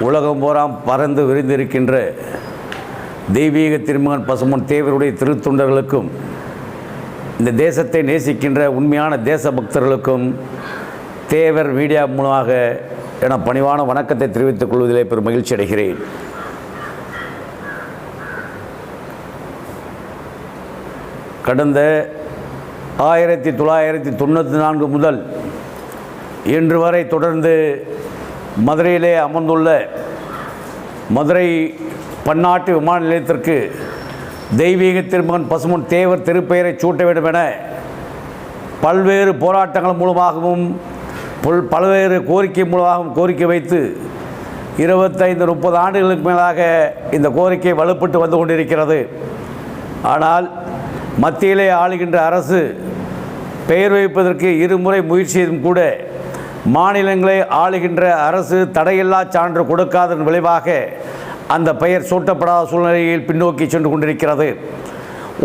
உலகம் பூராம் பறந்து விரிந்திருக்கின்ற தெய்வீக திருமகன் பசுமன் தேவருடைய திருத்தொண்டர்களுக்கும் இந்த தேசத்தை நேசிக்கின்ற உண்மையான தேச பக்தர்களுக்கும் தேவர் மீடியா மூலமாக என பணிவான வணக்கத்தை தெரிவித்துக் கொள்வதிலே பெரும் மகிழ்ச்சி அடைகிறேன். கடந்த ஆயிரத்தி தொள்ளாயிரத்தி தொண்ணூற்றி நான்கு முதல் இன்று வரை தொடர்ந்து மதுரையிலே அமர்ந்துள்ள மதுரை பன்னாட்டு விமான நிலையத்திற்கு தெய்வீக திருமகன் பசுமன் தேவர் திருப்பெயரை சூட்ட வேண்டும் என பல்வேறு போராட்டங்கள் மூலமாகவும் புல்- பல்வேறு கோரிக்கை மூலமாகவும் கோரிக்கை வைத்து இருபத்தைந்து முப்பது ஆண்டுகளுக்கு மேலாக இந்த கோரிக்கை வலுப்பட்டு வந்து கொண்டிருக்கிறது. ஆனால் மத்தியிலே ஆளுகின்ற அரசு பெயர் வைப்பதற்கு இருமுறை முயற்சி கூட மாநிலங்களை ஆளுகின்ற அரசு தடையில்லா சான்று கொடுக்காதன் விளைவாக அந்த பெயர் சூட்டப்படாத சூழ்நிலையில் பின்னோக்கி சென்று கொண்டிருக்கிறது.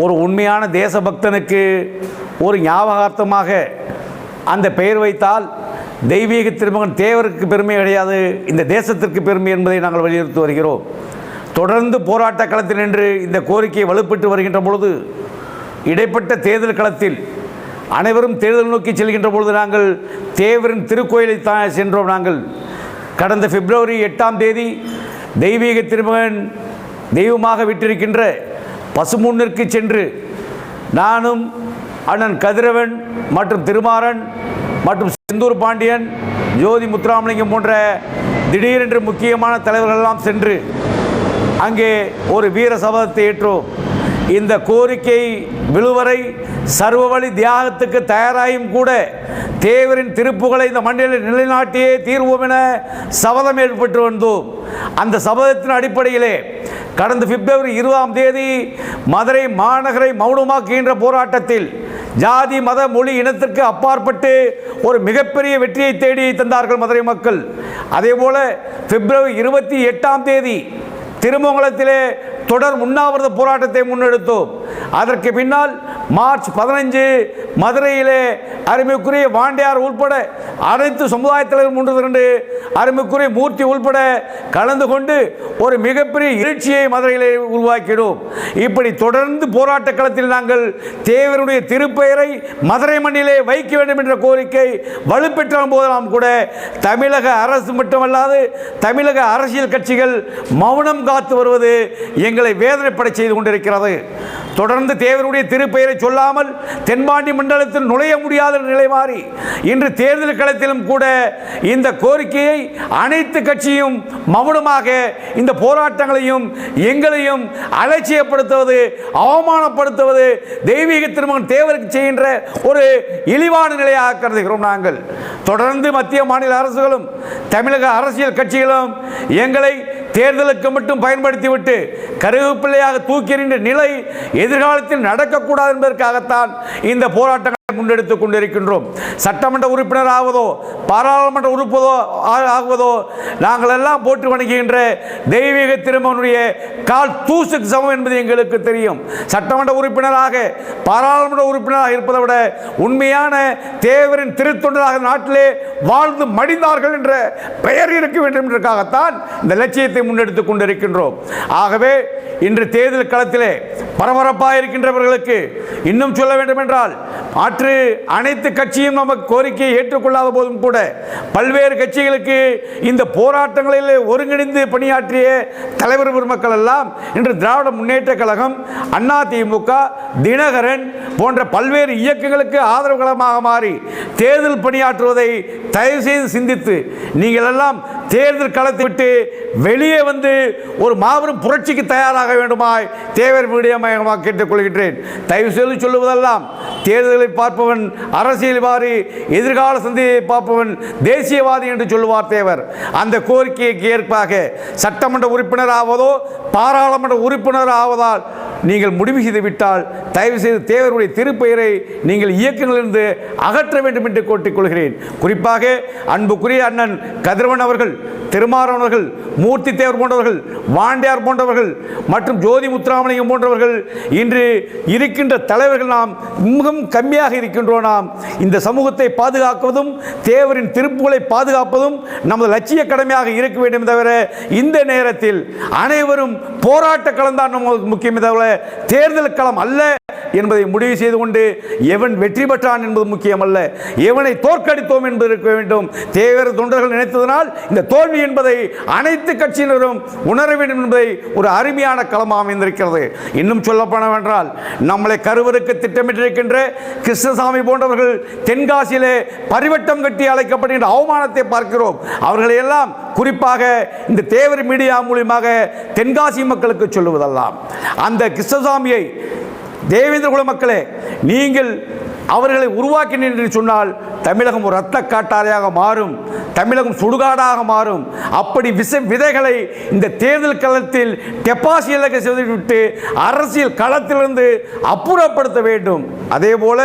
ஒரு உண்மையான தேசபக்தனுக்கு ஒரு ஞாபகார்த்தமாக அந்த பெயர் வைத்தால் தெய்வீக திருமகன் தேவருக்கு பெருமை கிடையாது இந்த தேசத்திற்கு பெருமை என்பதை நாங்கள் வலியுறுத்தி வருகிறோம். தொடர்ந்து போராட்ட களத்தில் நின்று இந்த கோரிக்கை வலுப்பட்டு வருகின்ற பொழுது இடைப்பட்ட தேர்தல் களத்தில் அனைவரும் தேர்தல் நோக்கி செல்கின்ற பொழுது நாங்கள் தேவரின் திருக்கோயிலை தான் சென்றோம் நாங்கள். கடந்த பிப்ரவரி எட்டாம் தேதி தெய்வீக திருமகன் தெய்வமாக விட்டிருக்கின்ற பசுமுன்னிற்கு சென்று நானும் அண்ணன் கதிரவன் மற்றும் திருமாறன் மற்றும் செந்தூர் பாண்டியன் ஜோதி முத்துராமலிங்கம் போன்ற திடீரென்று முக்கியமான தலைவர்களெல்லாம் சென்று அங்கே ஒரு வீர சபதத்தை ஏற்றோம். இந்த கோரிக்கை விழுவரை சர்வவழி தியாகத்துக்கு தயாராயும் கூட தேவரின் திருப்புகளை இந்த மண்ணில் நிலைநாட்டியே தீர்வோம் என சபதம் ஏற்பட்டு வந்தோம். அந்த சபதத்தின் அடிப்படையிலே கடந்த பிப்ரவரி இருபதாம் தேதி மதுரை மாநகரை மௌனமாக்குகின்ற போராட்டத்தில் ஜாதி மத மொழி இனத்திற்கு அப்பாற்பட்டு ஒரு மிகப்பெரிய வெற்றியை தேடி தந்தார்கள் மதுரை மக்கள். அதேபோல பிப்ரவரி இருபத்தி எட்டாம் தேதி திருமங்கலத்திலே தொடர் உண்ணாவிரத போராட்டத்தை முன்னெடுத்தோம். அதற்கு பின்னால் மார்ச் பதினஞ்சு மதுரையிலே அருமைக்குரிய வாண்டியார் உள்பட அனைத்து சமுதாய தலைவர் மூன்று திரண்டு அருமைக்குரிய மூர்த்தி உள்பட கலந்து கொண்டு ஒரு மிகப்பெரிய எழுச்சியை மதுரையிலே உருவாக்கினோம். இப்படி தொடர்ந்து போராட்ட களத்தில் நாங்கள் தேவருடைய திருப்பெயரை மதுரை மண்ணிலே வைக்க வேண்டும் என்ற கோரிக்கை வலுப்பெற்ற போதெல்லாம் கூட தமிழக அரசு மட்டுமல்லாது தமிழக அரசியல் கட்சிகள் மௌனம் காத்து வருவது எங்கள் வேதனைப்பட செய்து கொண்டிருக்கிறது. தொடர்ந்து தேவருடைய திருப்பெயரை சொல்லாமல் தென்பாண்டி மண்டலத்தில் நுழைய முடியாத நிலை மாறி இன்று தேர்தல் களத்திலும் கூட இந்த கோரிக்கையை அனைத்து கட்சியும் மௌனமாக இந்த போராட்டங்களையும் எங்களையும் அலட்சியப்படுத்துவது அவமானப்படுத்துவது தெய்வீக திருமணம் தேவருக்கு செய்கின்ற ஒரு இழிவான நிலையாக கருதுகிறோம் நாங்கள். தொடர்ந்து மத்திய மாநில அரசுகளும் தமிழக அரசியல் கட்சிகளும் எங்களை தேர்தலுக்கு மட்டும் பயன்படுத்திவிட்டு கருவேப்பிள்ளையாக தூக்கி எறிந்த நிலை எதிர்காலத்தில் நடக்கக்கூடாது என்பதற்காகத்தான் இந்த போராட்டங்கள் முன்னெடுத்துக் கொண்டிருக்கின்றோம் சட்டமன்ற உறுப்பினர் ஆவதோ பாராளுமன்ற உறுப்பதோ ஆகுவதோ நாங்கள் எல்லாம் போட்டு வணங்குகின்ற தெய்வீக திருமகனுடைய கால் தூசுக்கு சமம் என்பது எங்களுக்கு தெரியும். சட்டமன்ற உறுப்பினராக பாராளுமன்ற உறுப்பினராக இருப்பதை விட உண்மையான தேவரின் திருத்தொண்டராக நாட்டிலே வாழ்ந்து மடிந்தார்கள் என்ற பெயர் இருக்க வேண்டும் என்பதற்காகத்தான் இந்த லட்சியத்தை முன்னெடுத்துக் கொண்டிருக்கின்றோம். ஆகவே இன்று தேர்தல் களத்திலே பரபரப்பாக இருக்கின்றவர்களுக்கு இன்னும் சொல்ல வேண்டும் என்றால் மாற்று அனைத்து கட்சியும் நமக்கு கோரிக்கையை ஏற்றுக்கொள்ளாத போதும் கூட பல்வேறு கட்சிகளுக்கு இந்த போராட்டங்களில் ஒருங்கிணைந்து பணியாற்றிய தலைவர் பெருமக்கள் எல்லாம் இன்று திராவிட முன்னேற்ற கழகம் அண்ணா திமுக தினகரன் போன்ற பல்வேறு இயக்கங்களுக்கு ஆதரவு களமாக மாறி தேர்தல் பணியாற்றுவதை தயவு செய்து சிந்தித்து நீங்கள் எல்லாம் தேர்தல் களத்தை விட்டு வெளியே வந்து ஒரு மாபெரும் புரட்சிக்கு தயாராக வேண்டுமாய் தேவர் மீடியமாக கேட்டுக்கொள்கின்றேன். தயவு செய்து சொல்லுவதெல்லாம் தேர்தல் பார்ப்பவன் அரசியல் மாறி எதிர்கால சந்தையை பார்ப்பவன் தேசியவாதி என்று சொல்லுவார் தேவர். அந்த கோரிக்கைக்கு ஏற்பாக சட்டமன்ற உறுப்பினர் ஆவதோ பாராளுமன்ற உறுப்பினர் ஆவதால் நீங்கள் முடிவு செய்து விட்டால் தயவு செய்து தேவருடைய திருப்பெயரை நீங்கள் இயக்கங்களிலிருந்து அகற்ற வேண்டும் என்று கோட்டிக் கொள்கிறேன் குறிப்பாக அன்புக்குரிய அண்ணன் கதிரவன் அவர்கள் திருமாறவர்கள் மூர்த்தி தேவர் போன்றவர்கள் வாண்டியார் போன்றவர்கள் மற்றும் ஜோதி முத்துராமலிங்கம் போன்றவர்கள் இன்று இருக்கின்ற தலைவர்கள் நாம் மிகவும் கம்மியாக இருக்கின்றோம். நாம் இந்த சமூகத்தை பாதுகாக்குவதும் தேவரின் திருப்புகளை பாதுகாப்பதும் நமது லட்சிய கடமையாக இருக்க வேண்டும் தவிர இந்த நேரத்தில் அனைவரும் போராட்ட களம்தான் நமக்கு முக்கியமே தவிர தேர்தல் களம் அல்ல என்பதை முடிவு செய்து கொண்டு எவன் வெற்றி பெற்றான் என்பது முக்கியமல்ல. எவனை தோற்கடித்தோம் என்பது இருக்க வேண்டும். தேவர் தொண்டர்கள் நினைத்ததனால் இந்த தோல்வி என்பதை அனைத்து கட்சியினரும் உணர வேண்டும் என்பதை ஒரு அருமையான களமாக அமைந்திருக்கிறது. இன்னும் சொல்லப்போனவென்றால் நம்மளை கருவருக்கு திட்டமிட்டிருக்கின்ற கிருஷ்ணசாமி போன்றவர்கள் தென்காசியிலே பரிவட்டம் கட்டி அழைக்கப்படுகின்ற அவமானத்தை பார்க்கிறோம். அவர்களை எல்லாம் குறிப்பாக இந்த தேவர் மீடியா மூலியமாக தென்காசி மக்களுக்கு சொல்லுவதெல்லாம். அந்த கிருஷ்ணசாமியை தேவேந்திர குல மக்களே நீங்கள் அவர்களை உருவாக்கினேன் என்று சொன்னால் தமிழகம் ஒரு ரத்த காட்டாரையாக மாறும் தமிழகம் சுடுகாடாக மாறும். அப்படி விச விதைகளை இந்த தேர்தல் களத்தில் டெபாசிட் செய்துவிட்டு அரசியல் களத்திலிருந்து அப்புறப்படுத்த வேண்டும். அதே போல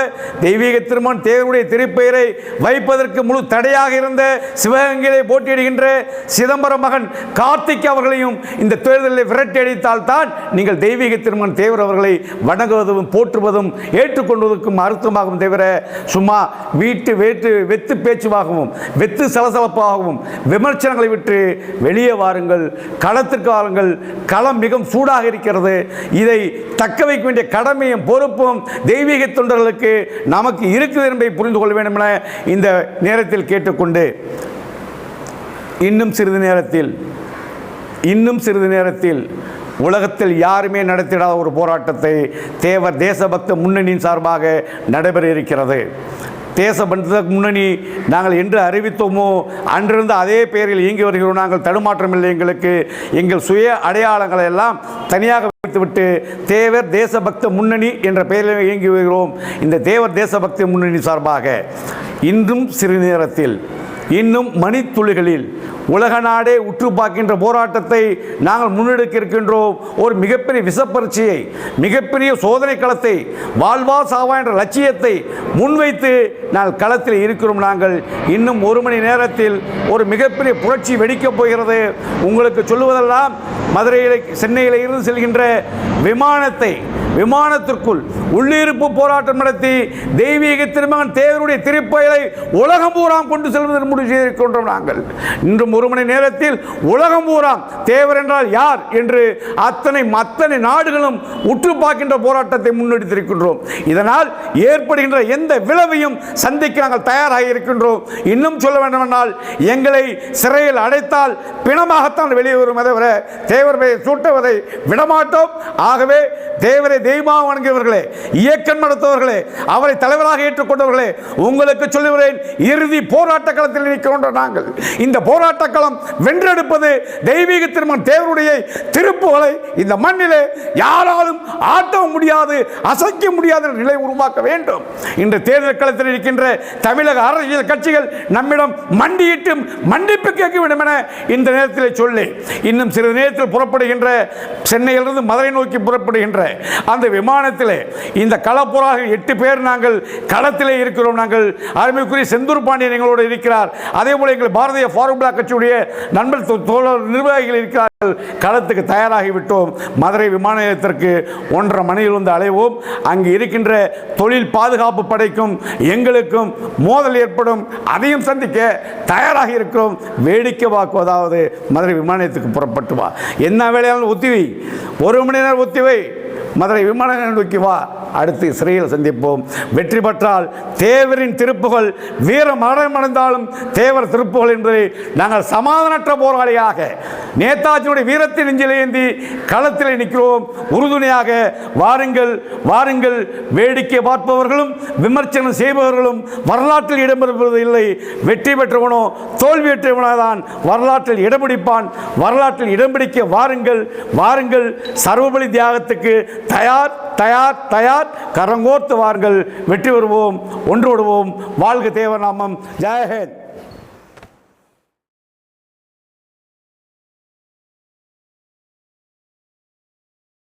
தெய்வீக திருமண் தேவருடைய திருப்பெயரை வைப்பதற்கு முழு தடையாக இருந்த சிவகங்கையிலே போட்டியிடுகின்ற சிதம்பரம் மகன் கார்த்திக் அவர்களையும் இந்த தேர்தலில் விரட்டி அடித்தால் தான் நீங்கள் தெய்வீக திருமண் தேவர் அவர்களை வணங்குவதும் போற்றுவதும் ஏற்றுக்கொள்வதற்கும் அர்த்தமாகும். தவிர சும்மா வீட்டு வேட்டு வெத்து பேச்சுவாகவும் வெத்து சலசலப்பாகவும் விமர்சனங்களை விட்டு வெளியே வாருங்கள். களத்திற்கு வாருங்கள். களம் மிகவும் சூடாக இருக்கிறது. இதை தக்க வைக்க வேண்டிய கடமையும் பொறுப்பும் தெய்வீக தொண்டர்களுக்கு நமக்கு இருக்குது என்பதை புரிந்து கொள்ள வேண்டும் என இந்த நேரத்தில் கேட்டுக்கொண்டு இன்னும் சிறிது நேரத்தில் இன்னும் சிறிது நேரத்தில் உலகத்தில் யாருமே நடத்திடாத ஒரு போராட்டத்தை தேவர் தேசபக்த முன்னணியின் சார்பாக நடைபெற இருக்கிறது தேசபந்த முன்னணி நாங்கள் என்று அறிவித்தோமோ அன்றிருந்து அதே பெயரில் இயங்கி வருகிறோம். நாங்கள் தடுமாற்றம் இல்லை எங்களுக்கு. எங்கள் சுய அடையாளங்களை எல்லாம் தனியாக வைத்துவிட்டு தேவர் தேசபக்த முன்னணி என்ற பெயரில் இயங்கி வருகிறோம். இந்த தேவர் தேசபக்த முன்னணி சார்பாக. இன்றும் சிறு நேரத்தில் இன்னும் மணித்துளிகளில் உலக நாடே உற்று பார்க்கின்ற போராட்டத்தை நாங்கள் முன்னெடுக்க இருக்கின்றோம். ஒரு மிகப்பெரிய விசப்பரீட்சையை மிகப்பெரிய சோதனை களத்தை வாழ்வா சாவா என்ற லட்சியத்தை முன்வைத்து நாங்கள் களத்தில் இருக்கிறோம் நாங்கள். இன்னும் ஒரு மணி நேரத்தில் ஒரு மிகப்பெரிய புரட்சி வெடிக்கப் போகிறது. உங்களுக்கு சொல்லுவதெல்லாம் மதுரையில் சென்னையில் இருந்து செல்கின்ற விமானத்தை விமானத்திற்குள் உள்ளிருப்பு போராட்டம் நடத்தி தெய்வீக திருமகன் தேவருடைய திருப்பயலை உலகம் பூராம் கொண்டு செல்வதற்கு முடிவு செய்திருக்கின்றோம் நாங்கள். இன்றும் ஒரு மணி நேரத்தில் உலகம் பூராம் தேவர் என்றால் யார் என்று அத்தனை அத்தனை நாடுகளும் உற்று பார்க்கின்ற போராட்டத்தை முன்னெடுத்திருக்கின்றோம். இதனால் ஏற்படுகின்ற எந்த விளைவையும் சந்திக்க நாங்கள் தயாராக இருக்கின்றோம் இன்னும் சொல்ல வேண்டுமென்றால் எங்களை சிறையில் அடைத்தால் பிணமாகத்தான் வெளியே வரும் தவிர தேவர் சூட்டுவதை விடமாட்டோம். ஆகவே தேவரை தெய்வமாக வணங்கியவர்களே இயக்கம் நடத்துவர்களே அவரை தலைவராக ஏற்றுக்கொண்டவர்களே உங்களுக்கு சொல்லுகிறேன் இறுதி போராட்ட களத்தில் நிற்கின்ற நாங்கள். இந்த போராட்ட களம் வென்றெடுப்பது தெய்வீக திருமணம் தேவருடைய திருப்புகளை இந்த மண்ணிலே யாராலும் ஆட்ட முடியாது அசைக்க முடியாத நிலை உருவாக்க வேண்டும். இன்று தேர்தல் களத்தில் இருக்கின்ற தமிழக அரசியல் கட்சிகள் நம்மிடம் மண்டியிட்டு மன்னிப்பு கேட்க வேண்டும் என இந்த நேரத்தில் சொல்லி இன்னும் சிறிது நேரத்தில் புறப்படுகின்ற சென்னையிலிருந்து மதுரை நோக்கி புறப்படுகின்ற அந்த விமானத்தில் இந்த களப்புறாக எட்டு பேர் நாங்கள் களத்திலே இருக்கிறோம். நாங்கள் அருமைக்குரிய செந்தூர் பாண்டியன் எங்களோடு இருக்கிறார். அதே போல எங்கள் பாரதிய ஃபார்முலா கட்சியுடைய நண்பர் தோழர் நிர்வாகிகள் இருக்கிறார்கள். களத்துக்கு தயாராகிவிட்டோம். மதுரை விமான நிலையத்திற்கு ஒன்றரை மணியில் வந்து அலைவோம். அங்கு இருக்கின்ற தொழில் பாதுகாப்பு படைக்கும் எங்களுக்கும் மோதல் ஏற்படும். அதையும் சந்திக்க தயாராக இருக்கிறோம் வேடிக்கை வாக்குவதாவது மதுரை விமான நிலையத்துக்கு புறப்பட்டு வா. என்ன வேலையாலும் ஒத்திவை ஒரு மணி நேரம் ஒத்திவை மதுரை விமான நிலையம் நோக்கி வா. அடுத்து சிறையில் சந்திப்போம். வெற்றி பெற்றால் தேவரின் திருப்புகள் வீர மரணம் அடைந்தாலும் தேவர் திருப்புகள் என்பதை நாங்கள் சமாதானற்ற போராளியாக நேதாஜியுடைய வீரத்தை நெஞ்சில் ஏந்தி களத்தில் நிற்கிறோம். உறுதுணையாக வாருங்கள் வாருங்கள். வேடிக்கை பார்ப்பவர்களும் விமர்சனம் செய்பவர்களும் வரலாற்றில் இடம்பெறுவது இல்லை. வெற்றி பெற்றவனோ தோல்வி பெற்றவனாதான் வரலாற்றில் இடம் பிடிப்பான் வரலாற்றில் இடம் பிடிக்க வாருங்கள் வாருங்கள். சர்வபலி தியாகத்துக்கு தயார். தயார் தயார் கரங்கோர்த்து வாருங்கள் வெற்றி பெறுவோம் ஒன்று விடுவோம் வாழ்க தேவநாமம் ஜெயஹேந்த்